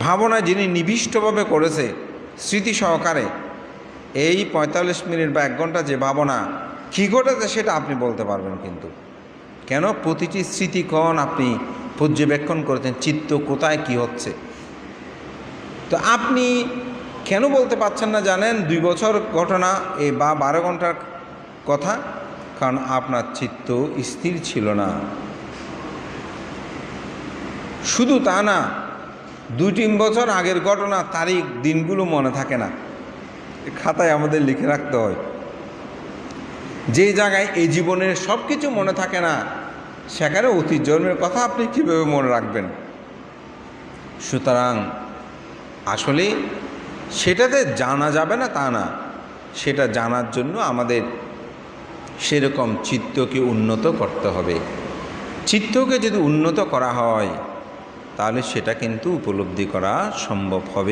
ভাবনা যিনি নিবিষ্টভাবে করেছে স্মৃতি সহকারে, এই পঁয়তাল্লিশ মিনিট বা এক ঘণ্টা যে ভাবনা, কী ঘটেছে সেটা আপনি বলতে পারবেন কিন্তু। কেন? প্রতিটি স্মৃতিকণ আপনি পর্যবেক্ষণ করেছেন, চিত্ত কোথায়, কি হচ্ছে? তো আপনি কেন বলতে পারছেন না জানেন? দুই বছর ঘটনা, এ বা বারো ঘণ্টার কথা, কারণ আপনার চিত্ত স্থির ছিল না। শুধু তা না দুই তিন বছর আগের ঘটনা, তারিখ, দিনগুলো মনে থাকে না। খাতায় আমাদের লিখে রাখতে হয়। যে জায়গায় এই জীবনের সব কিছু মনে থাকে না, সেখানে অতীত জন্মের কথা আপনি কীভাবে মনে রাখবেন? সুতরাং আসলে সেটাতে জানা যাবে না তা না। সেটা জানার জন্য আমাদের সেরকম চিত্তকে উন্নত করতে হবে। চিত্তকে যদি উন্নত করা হয় তাহলে সেটা কিন্তু উপলব্ধি করা সম্ভব হবে।